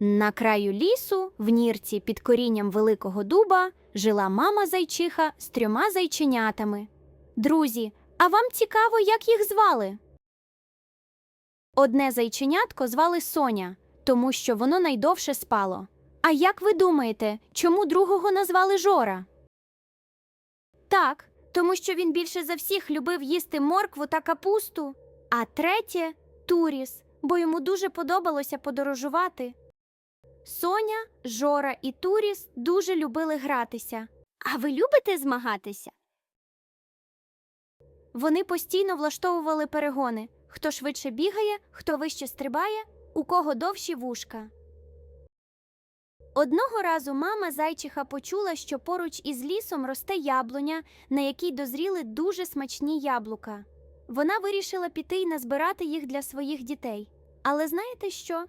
На краю лісу, в нірці під корінням великого дуба, жила мама зайчиха з трьома зайченятами. Друзі, а вам цікаво, як їх звали? Одне зайченятко звали Соня, тому що воно найдовше спало. А як ви думаєте, чому другого назвали Жора? Так, тому що він більше за всіх любив їсти моркву та капусту. А третє Туріс, бо йому дуже подобалося подорожувати. Соня, Жора і Туріс дуже любили гратися. А ви любите змагатися? Вони постійно влаштовували перегони хто швидше бігає, хто вище стрибає, у кого довші вушка. Одного разу мама зайчиха почула, що поруч із лісом росте яблуня, на якій дозріли дуже смачні яблука. Вона вирішила піти й назбирати їх для своїх дітей. Але знаєте що?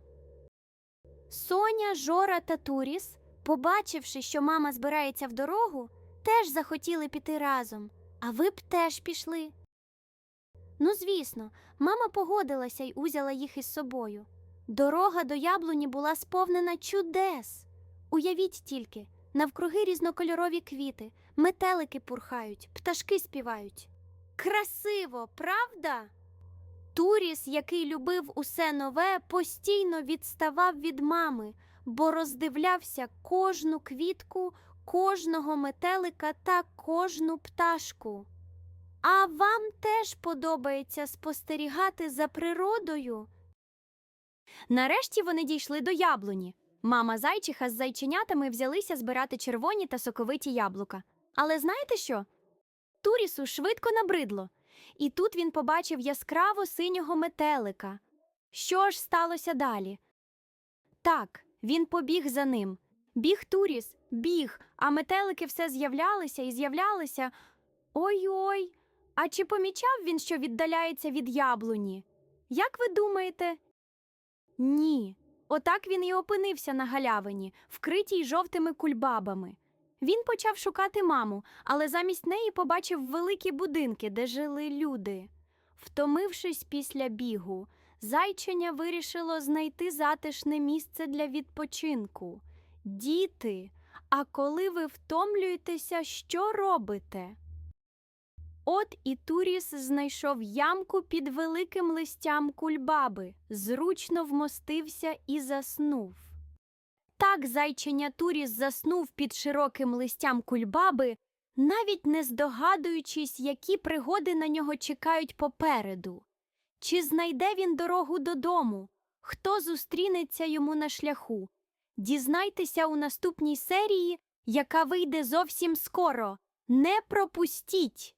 Соня, Жора та Туріс, побачивши, що мама збирається в дорогу, теж захотіли піти разом. А ви б теж пішли. Ну, звісно, мама погодилася й узяла їх із собою. Дорога до яблуні була сповнена чудес. Уявіть тільки, навкруги різнокольорові квіти, метелики пурхають, пташки співають. Красиво, правда? Туріс, який любив усе нове, постійно відставав від мами, бо роздивлявся кожну квітку, кожного метелика та кожну пташку. А вам теж подобається спостерігати за природою? Нарешті вони дійшли до яблуні. Мама зайчиха з зайченятами взялися збирати червоні та соковиті яблука. Але знаєте що? Турісу швидко набридло, і тут він побачив яскраво синього метелика. Що ж сталося далі? Так, він побіг за ним. Біг Туріс, біг, а метелики все з'являлися і з'являлися. Ой-ой, а чи помічав він, що віддаляється від яблуні? Як ви думаєте? Ні. Отак він і опинився на галявині, вкритій жовтими кульбабами. Він почав шукати маму, але замість неї побачив великі будинки, де жили люди. Втомившись після бігу, зайченя вирішило знайти затишне місце для відпочинку. Діти, а коли ви втомлюєтеся, що робите? От і Туріс знайшов ямку під великим листям кульбаби, зручно вмостився і заснув. Так зайченя Туріс заснув під широким листям кульбаби, навіть не здогадуючись, які пригоди на нього чекають попереду. Чи знайде він дорогу додому? Хто зустрінеться йому на шляху? Дізнайтеся у наступній серії, яка вийде зовсім скоро. Не пропустіть!